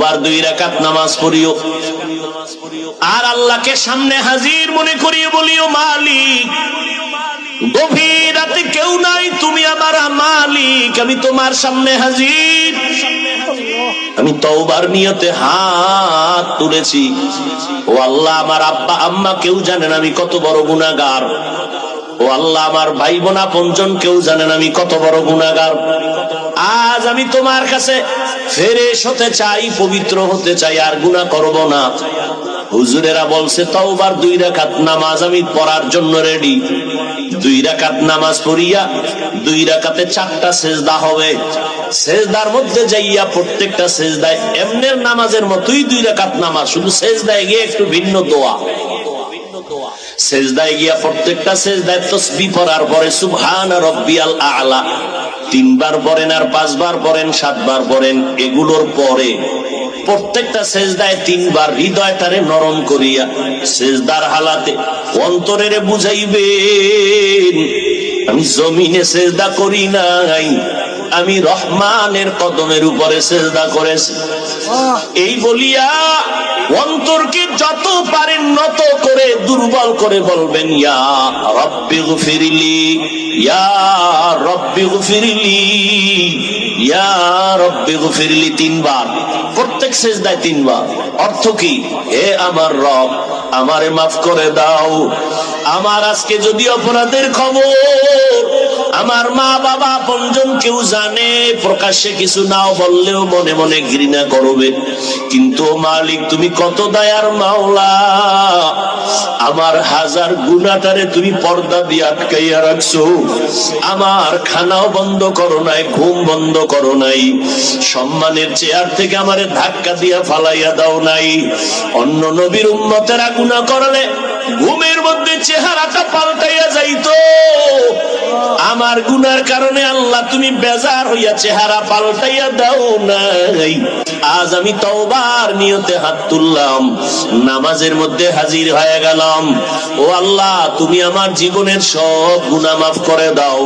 তওবার দুই রাকাত নামাজ পড়িও। আর আল্লাহকে সামনে হাজির মনে করিয়ে বলিও, মালিক, গভীর রাতে কেউ নাই, তুমি আমার মালিক, আমি তোমার সামনে হাজির। আমি তওবার নিয়তে হাত তুলেছি। ও আল্লাহ, আমার আব্বা, আম্মা কেউ জানেন আমি কত বড় গুনাহগার। ও আল্লাহ, আমার ভাই বোনা পঞ্জন কেউ জানেন আমি কত বড় গুনাহগার। আজ আমি তোমার কাছে ফেরেশ হতে চাই, পবিত্র হতে চাই, আর গুনাহ করব না। হুজুরেরা বলছে, তওবার দুই রাকাত নামাজ আমি পড়ার জন্য রেডি দুই রাকাত নামাজ পড়িয়া দুই রাকাতে চারটা সেজদা হবে। সেজদার মধ্যে যাইয়া প্রত্যেকটা সেজদায় এমনের নামাজের মতোই দুই রাকাত নামাজ, শুধু সেজদায় গিয়ে একটু ভিন্ন দোয়া। সেজদায় গিয়া প্রত্যেকটা সেজদায় তসবি পড়ার পরে সুবহান রব্বিয়াল আলা। তিনবার পড়েন আর পাঁচবার পড়েন সাতবার পড়েন এগুলোর পরে প্রত্যেকটা সেজদায় তিনবার হৃদয়টারে নরম করিয়া সেজদার হালাতে অন্তরের বুঝাইবেন আমি জমিনে সেজদা করি নাই আমি রহমানের কদমের উপরে সেজদা করেছি। এই বলিয়া অন্তরকে যত দুর্বল করে বলবেন, ইয়া রব্বি গফিরলি, ইয়া রব্বি গফিরলি, ইয়া রব্বি গফিরলি তিনবার, প্রত্যেক সেজদায় তিনবার। অর্থ কি? হে আমার রব, আমারে মাফ করে দাও। আমার আজকে যদি অপরাধের খবর আমার মা বাবা পঞ্জন কেউ জানে, প্রকাশ্যে কিছু নাও বললেও মনে মনে ঘৃণা করবে। কিন্তু মালিক, তুমি কত দয়ার মাওলা। আমার হাজার গুণাটারে তুমি পর্দা দিয়ে আটকাইয়া রাখছো। আমার খানাও বন্ধ করো নাই, ঘুম বন্ধ করো নাই। সম্মানের চেয়ার থেকে আমারে ধাক্কা দিয়া ফালাইয়া দাও নাই। অন্য নবীর উম্মতেরা গুণা করলে ঘুমের মধ্যে চেহারাটা পাল্টাইয়া যাইতো। আমার গুনার কারণে আল্লাহ তুমি বেজার হইয়া চেহারা পাল্টাইয়া দাও নাই। আজ আমি তওবার নিয়তে হাত তুললাম, নামাজের মধ্যে হাজির হয়ে গেলাম। ও আল্লাহ, তুমি আমার জীবনের সব গুনাহ মাফ করে দাও।